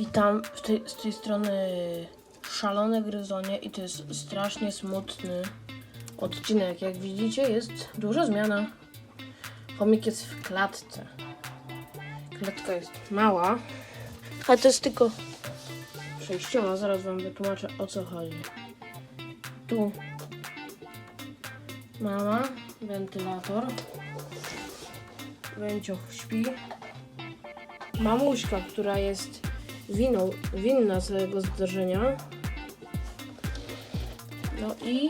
Witam tej, z tej strony Szalone Gryzonie i to jest strasznie smutny odcinek. Jak widzicie jest duża zmiana. Chomik jest w klatce. Klatka jest mała, ale to jest tylko przejściowa. Zaraz wam wytłumaczę o co chodzi. Tu mama, wentylator. Węcioch śpi. Mamuśka, która jest winą, winna całego zdarzenia. No i...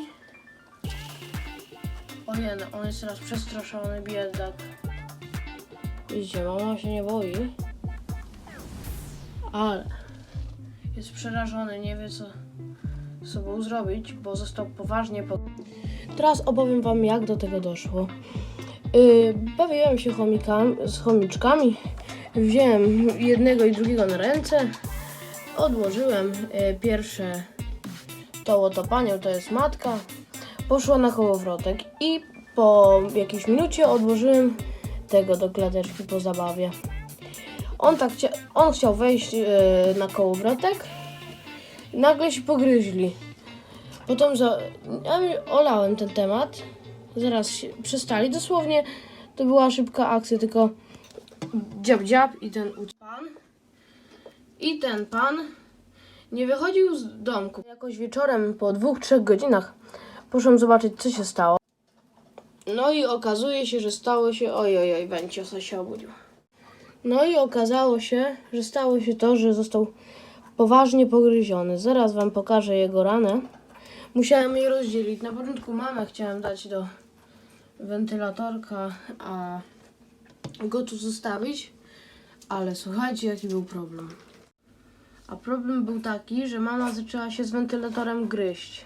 Ojej, on jest teraz przestraszony, biedak. Widzicie, mama się nie boi. Ale jest przerażony, nie wie co z sobą zrobić, bo został poważnie pod... Teraz opowiem wam jak do tego doszło. Yy, bawiłem się chomikami, z chomiczkami. Wziąłem jednego i drugiego na ręce. Odłożyłem yy, pierwsze to oto panią, to jest matka. Poszła na kołowrotek i po jakiejś minucie odłożyłem tego do klateczki po zabawie. On tak chcia, on chciał wejść yy, na kołowrotek nagle się pogryźli. Potem za, ja olałem ten temat. Zaraz się przestali. Dosłownie to była szybka akcja, tylko dziab dziab i ten pan i ten pan nie wychodził z domku. Jakoś wieczorem po dwóch, trzech godzinach poszłem zobaczyć co się stało. No i okazuje się, że stało się... Oj, oj, oj, Węciosa się obudził. No i okazało się, że stało się to, że został poważnie pogryziony. Zaraz wam pokażę jego ranę. Musiałem je rozdzielić. Na początku mamę chciałem dać do wentylatorka, a go tu zostawić. Ale słuchajcie, jaki był problem. A problem był taki, że mama zaczęła się z wentylatorem gryźć.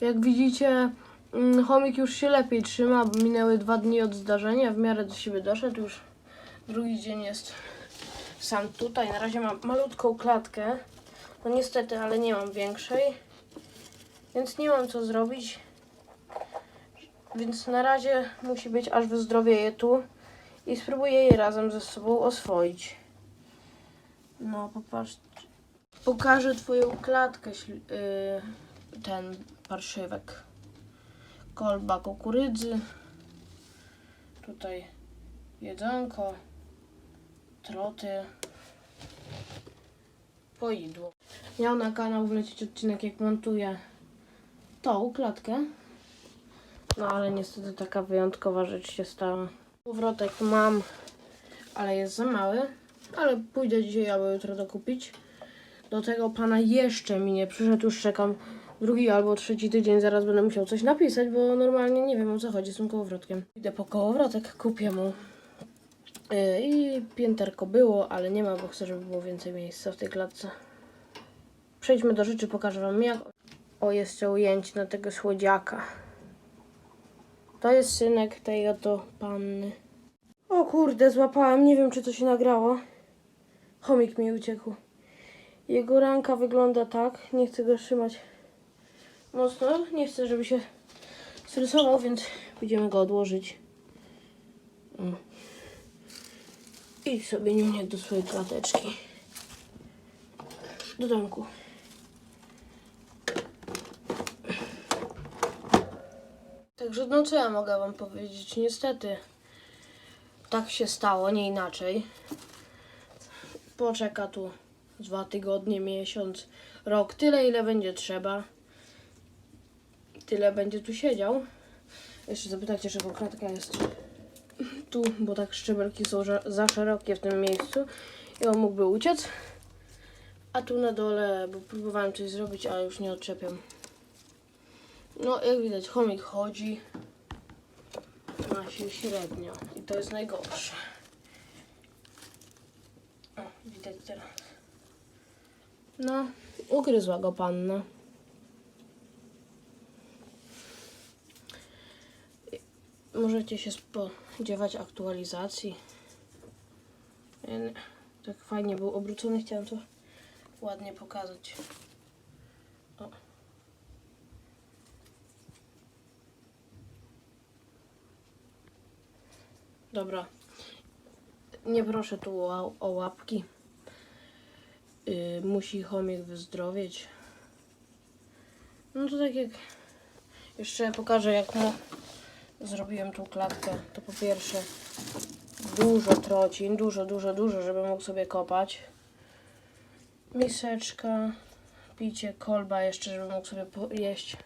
Jak widzicie, mm, chomik już się lepiej trzyma, minęły dwa dni od zdarzenia, w miarę do siebie doszedł, już drugi dzień jest sam tutaj. Na razie mam malutką klatkę. No niestety, ale nie mam większej. Więc nie mam co zrobić. Więc na razie musi być aż wyzdrowieje tu i spróbuję je razem ze sobą oswoić. No, popatrz. Pokażę twoją klatkę, yy, ten parszywek. Kolba kukurydzy. Tutaj jedzonko, troty, poidło. Miał na kanał wlecieć odcinek jak montuję tą klatkę. No ale niestety taka wyjątkowa rzecz się stała. Powrotek mam, ale jest za mały. Ale pójdę dzisiaj albo jutro dokupić. Do tego pana jeszcze mi nie przyszedł, już czekam drugi albo trzeci tydzień, zaraz będę musiał coś napisać, bo normalnie nie wiem o co chodzi z tym kołowrotkiem. Idę po kołowrotek, kupię mu. Yy, I pięterko było, ale nie ma, bo chcę, żeby było więcej miejsca w tej klatce. Przejdźmy do rzeczy, pokażę wam jak. O, jeszcze ujęcie na tego słodziaka. To jest synek tej oto panny. O kurde, złapałem, nie wiem czy to się nagrało. Chomik mi uciekł. Jego ranka wygląda tak, nie chcę go trzymać mocno, nie chcę, żeby się stresował, więc będziemy go odłożyć. I sobie nim do swojej klateczki. Do domku. Także no co ja mogę wam powiedzieć? Niestety tak się stało, nie inaczej. Poczeka tu dwa tygodnie, miesiąc, rok, tyle ile będzie trzeba. Tyle będzie tu siedział. Jeszcze zapytacie, czego kratka jest tu, bo tak szczebelki są za- szerokie w tym miejscu i on mógłby uciec. A tu na dole, bo próbowałem coś zrobić, ale już nie odczepiam. No, jak widać, chomik chodzi. Ma się średnio. I to jest najgorsze. O, widać teraz. No, ugryzła go panna. Możecie się spodziewać aktualizacji. Tak fajnie był obrócony, chciałem to ładnie pokazać. Dobra. Nie proszę tu o, o łapki. y, musi chomik wyzdrowieć. No to tak jak jeszcze pokażę jak mu zrobiłem tą klatkę. To po pierwsze dużo trocin, dużo, dużo, dużo, żeby mógł sobie kopać. Miseczka, picie, kolba jeszcze, żeby mógł sobie jeść.